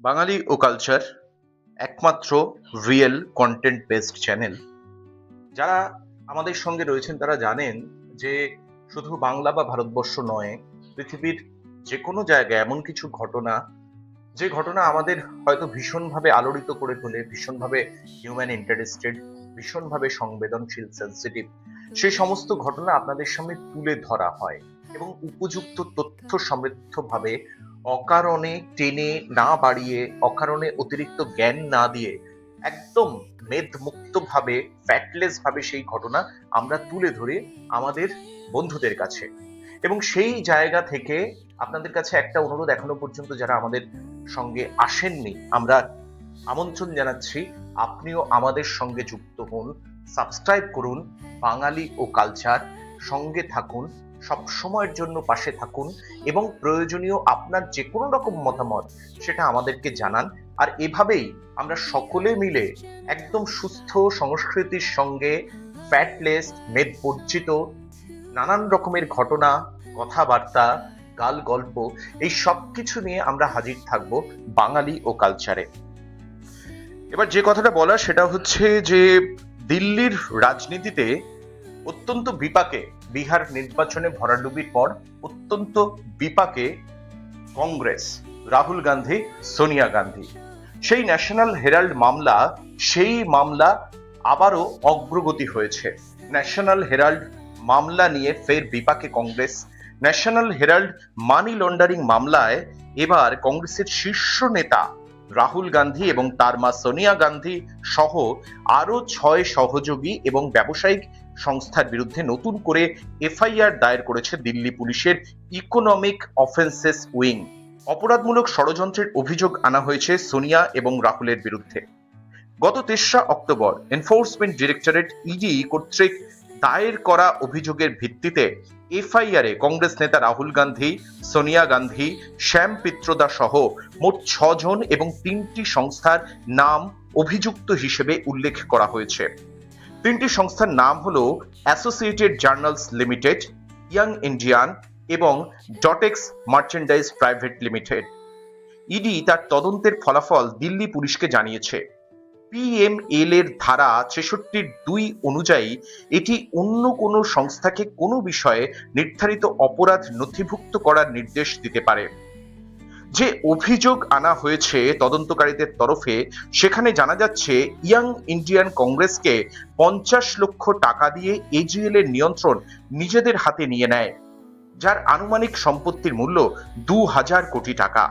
বাঙালি ও কালচার একমাত্র real content based channel যারা আমাদের সঙ্গে রয়েছেন, তারা জানেন যে শুধু বাংলা বা ভারতবর্ষ নয়, পৃথিবীর যে কোনো জায়গায় এমন কিছু ঘটনা, যে ঘটনা আমাদের হয়তো ভীষণভাবে আলোড়িত করে তোলে, ভীষণভাবে হিউম্যান ইন্টারেস্টেড ভীষণভাবে সংবেদনশীল সেন্সিটিভ সেই সমস্ত ঘটনা আপনাদের সামনে তুলে ধরা হয় এবং উপযুক্ত তথ্য সমৃদ্ধভাবে অকারণে টেনে না বাড়িয়ে, অকারণে অতিরিক্ত জ্ঞান না দিয়ে একদম মেদমুক্ত ভাবে ফ্যাটলেস ভাবে সেই ঘটনা আমরা তুলে ধরে আমাদের বন্ধুদের কাছে। এবং সেই জায়গা থেকে আপনাদের কাছে একটা অনুরোধ এখনও পর্যন্ত যারা আমাদের সঙ্গে আসেননি, আমরা আমন্ত্রণ জানাচ্ছি, আপনিও আমাদের সঙ্গে যুক্ত হন, সাবস্ক্রাইব করুন, বাঙালি ও কালচার সঙ্গে থাকুন সব সময়ের জন্য পাশে থাকুন এবং প্রয়োজনীয় আপনার যে কোনো রকম মতামত সেটা আমাদেরকে জানান। আর এভাবেই আমরা সকলে মিলে একদম সুস্থ সংস্কৃতির সঙ্গে ফ্যাটলেস মেদ বর্জিত নানান রকমের ঘটনা, কথাবার্তা গাল গল্প এই সব কিছু নিয়ে আমরা হাজির থাকব বাঙালি ও কালচারে। এবার যে কথাটা বলা সেটা হচ্ছে যে দিল্লির রাজনীতিতে অত্যন্ত বিপাকে বিহার নির্বাচনে ভরাডুবির পর অত্যন্ত বিপাকে কংগ্রেস, রাহুল গান্ধী, সোনিয়া গান্ধী। সেই ন্যাশনাল হেরাল্ড মামলা, সেই মামলা আবারও অগ্রগতি হয়েছে। ন্যাশনাল হেরাল্ড মামলা নিয়ে ফের বিপাকে Congress. National Herald money laundering মামলায় এবার কংগ্রেসের শীর্ষ নেতা রাহুল গান্ধী এবং তার মা সোনিয়া গান্ধী সহ আরও ছয় সহযোগী এবং ব্যবসায়িক সংস্থার বিরুদ্ধে নতুন করে এফআইআর দায়ের করেছে দিল্লি পুলিশের ইকোনমিক অফেন্সেস উইং। অপরাধমূলক ষড়যন্ত্রের অভিযোগ আনা হয়েছে সোনিয়া এবং রাহুলের বিরুদ্ধে। গত তেসরা অক্টোবর এনফোর্সমেন্ট ডিরেক্টরেট ইডি কর্তৃক দায়ের করা অভিযোগের ভিত্তিতে এফআইআরে কংগ্রেস নেতা রাহুল গান্ধী, সোনিয়া গান্ধী, শ্যাম পিত্রদা সহ মোট ছজন এবং তিনটি সংস্থার নাম অভিযুক্ত হিসেবে উল্লেখ করা হয়েছে। তিনটি সংস্থার নাম হল Associated Journals Limited Young Indian এবং Dotex Merchandise Private Limited ED তার তদন্তের ফলাফল দিল্লি পুলিশকে জানিয়েছে। পিএমএল এর ধারা ছেষট্টির দুই অনুযায়ী এটি অন্য কোনো সংস্থাকে কোনো বিষয়ে নির্ধারিত অপরাধ নথিভুক্ত করার নির্দেশ দিতে পারে। যে অভিযোগ আনা হয়েছে তদন্তকারীদের তরফে, সেখানে জানা যাচ্ছে ইয়াং ইন্ডিয়ান কংগ্রেসকে পঞ্চাশ লক্ষ টাকা দিয়ে এজিএল এর নিয়ন্ত্রণ নিজেদের হাতে নিয়ে নেয়, যার আনুমানিক সম্পত্তির মূল্য দু হাজার কোটি টাকা।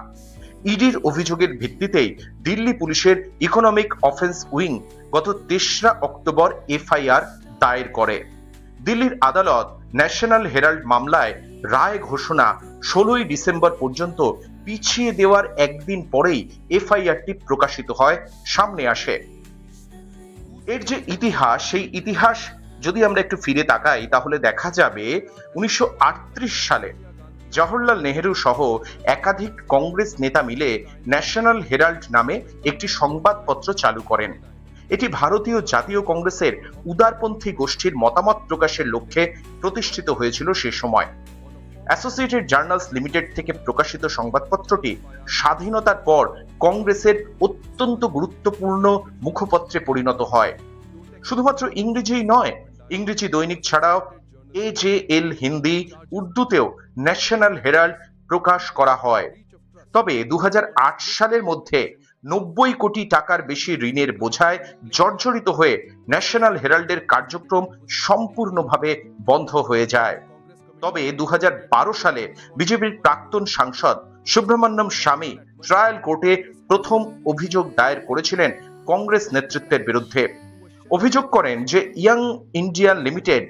ইডির অভিযোগের ভিত্তিতেই দিল্লি পুলিশের ইকোনমিক অফেন্স উইং গত তেসরা অক্টোবর এফআইআর দায়ের করে। দিল্লির আদালত ন্যাশনাল হেরাল্ড মামলায় রায় ঘোষণা ষোলোই ডিসেম্বর পর্যন্ত পিছিয়ে দেওয়ার একদিন পরেই এফআইআরটি প্রকাশিত হয়, সামনে আসে। এর যে ইতিহাস, সেই ইতিহাস যদি আমরা একটু ফিরে তাকাই, তাহলে দেখা যাবে উনিশশো আটত্রিশ সালে জওহরলাল নেহেরু সহ একাধিক কংগ্রেস নেতা মিলে ন্যাশনাল হেরাল্ড নামে একটি সংবাদপত্র চালু করেন। এটি ভারতীয় জাতীয় কংগ্রেসের উদারপন্থী গোষ্ঠীর মতামত প্রকাশের লক্ষ্যে প্রতিষ্ঠিত হয়েছিল সে সময়। অ্যাসোসিয়েটেড জার্নালস লিমিটেড থেকে প্রকাশিত সংবাদপত্রটি স্বাধীনতার পর কংগ্রেসের অত্যন্ত গুরুত্বপূর্ণ মুখপত্রে পরিণত হয়। শুধুমাত্র ইংরেজিই নয়, ইংরেজি দৈনিক ছাড়াও এ জে এল হিন্দি, উর্দুতেও ন্যাশনাল হেরাল্ড প্রকাশ করা হয়। তবে দু হাজার আট সালের মধ্যে নব্বই কোটি টাকার বেশি ঋণের বোঝায় জর্জরিত হয়ে ন্যাশনাল হেরাল্ডের কার্যক্রম সম্পূর্ণভাবে বন্ধ হয়ে যায়। তবে দু হাজার বারো সালে বিজেপির প্রাক্তন সাংসদ সুব্রহ্মণ্যম স্বামী ট্রায়াল কোর্টে প্রথম অভিযোগ দায়ের করেছিলেন কংগ্রেস নেতৃত্বের বিরুদ্ধে। অভিযোগ করেন যে ইয়াং ইন্ডিয়ান লিমিটেড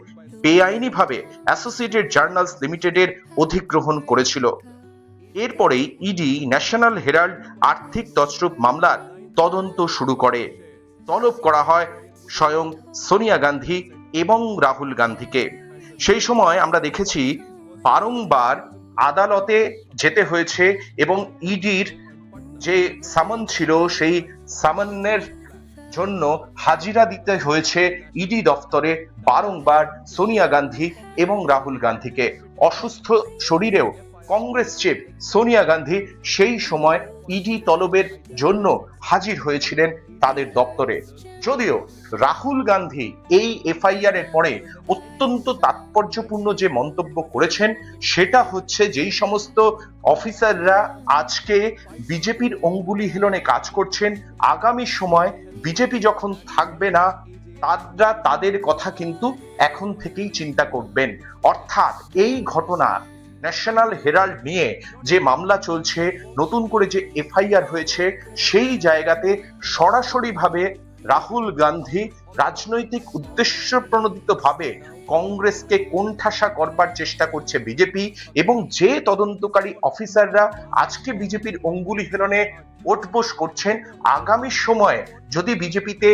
বেআইনিভাবে অ্যাসোসিয়েটেড জার্নালস লিমিটেডের অধিগ্রহণ করেছিল। এরপরেই ইডি ন্যাশনাল হেরাল্ড আর্থিক তছরূপ মামলার তদন্ত শুরু করে। তলব করা হয় স্বয়ং সোনিয়া গান্ধী এবং রাহুল গান্ধীকে। সেই সময় আমরা দেখেছি বারংবার আদালতে যেতে হয়েছে এবং ইডির যে সামন ছিল, সেই সামনের জন্য হাজিরা দিতে হয়েছে ইডি দফতরে বারংবার সোনিয়া গান্ধী এবং রাহুল গান্ধীকে। অসুস্থ শরীরেও কংগ্রেস চিফ সোনিয়া গান্ধী সেই সময় ইডি তলবের জন্য হাজির হয়েছিলেন তাদের দপ্তরে। যদিও রাহুল গান্ধী এই এফআইআর এর পরে অত্যন্ত তাৎপর্যপূর্ণ যে মন্তব্য করেছেন, সেটা হচ্ছে যেই সমস্ত অফিসাররা আজকে বিজেপির অঙ্গুলি হেলনে কাজ করছেন, আগামী সময় বিজেপি যখন থাকবে না, তারা তাদের কথা কিন্তু এখন থেকেই চিন্তা করবেন। অর্থাৎ এই ঘটনা ন্যাশনাল হেরাল্ড নিয়ে যে মামলা চলছে, নতুন করে যে এফআইআর হয়েছে, সেই জায়গাতে সরাসরিভাবে রাহুল গান্ধী রাজনৈতিক উদ্দেশ্য প্রণোদিত ভাবে কংগ্রেসকে কোণঠাসা করবার চেষ্টা করছে বিজেপি এবং যে তদন্তকারী অফিসাররা আজকে বিজেপির অঙ্গুলি হেলনে ওঠবোস করছেন, আগামী সময়ে যদি বিজেপিতে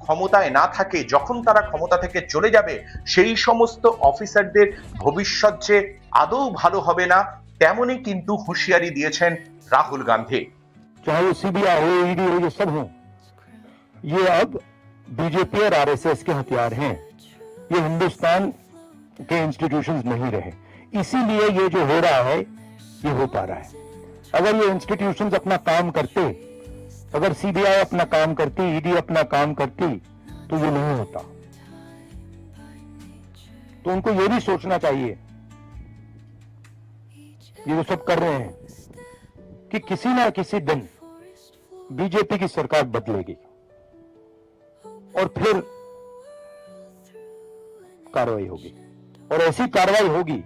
ক্ষমতায় না থাকে যখন তারা ক্ষমতা থেকে চলে যাবে সেই সমস্ত অফিসারদের ভবিষ্যৎ যে আদৌ ভালো হবে না তেমনই কিন্তু হুঁশিয়ারি দিয়েছেন রাহুল গান্ধী चाहे वो सीबीआई हो ईडी हो ये सब हो ये अब बीजेपी और आरएसएस के हथियार हैं ये हिंदुस्तान के इंस्टीट्यूशंस नहीं रहे इसीलिए ये जो हो रहा है ये हो पा रहा है अगर ये इंस्टीट्यूशंस अपना काम करते अगर सीबीआई अपना काम करती, ईडी अपना काम करती तो ये नहीं होता। तो उनको ये भी सोचना चाहिए, ये जो सब कर रहे हैं, कि किसी ना किसी दिन बीजेपी की सरकार बदलेगी और फिर कार्रवाई होगी। और ऐसी कार्रवाई होगी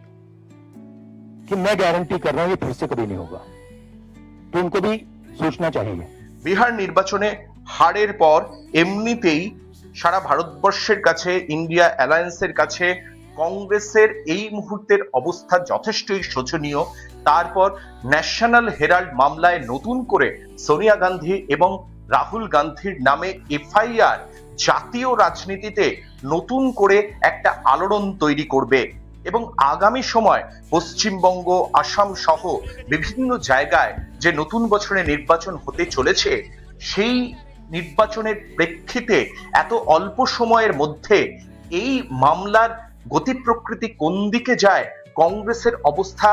कि मैं गारंटी कर रहा हूँ, ये फिर से कभी नहीं होगा। तो उनको भी सोचना चाहिए। বিহার নির্বাচনে হারের পর এমনিতেই সারা ভারতবর্ষের কাছে, ইন্ডিয়া অ্যালায়েন্সের কাছে, কংগ্রেসের এই মুহূর্তের অবস্থা যথেষ্টই শোচনীয়। তারপর ন্যাশনাল হেরাল্ড মামলায় নতুন করে সোনিয়া গান্ধী এবং রাহুল গান্ধীর নামে এফআইআর জাতীয় রাজনীতিতে নতুন করে একটা আলোড়ন তৈরি করবে এবং আগামী সময় পশ্চিমবঙ্গ, আসাম সহ বিভিন্ন জায়গায় যে নতুন বছরে নির্বাচন হতে চলেছে, সেই নির্বাচনের প্রেক্ষিতে এত অল্প সময়ের মধ্যে এই মামলার গতি প্রকৃতি কোন দিকে যায়, কংগ্রেসের অবস্থা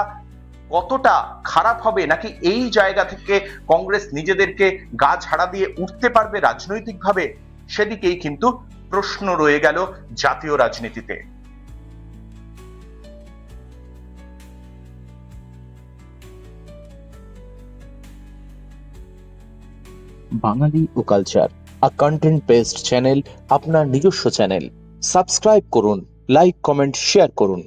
কতটা খারাপ হবে, নাকি এই জায়গা থেকে কংগ্রেস নিজেদেরকে গা ঝাড়া দিয়ে উঠতে পারবে রাজনৈতিকভাবে, সেদিকেই কিন্তু প্রশ্ন রয়ে গেল জাতীয় রাজনীতিতে। বাঙালি ও culture a content based channel আপনার নিজস্ব চ্যানেল সাবস্ক্রাইব করুন লাইক কমেন্ট শেয়ার করুন।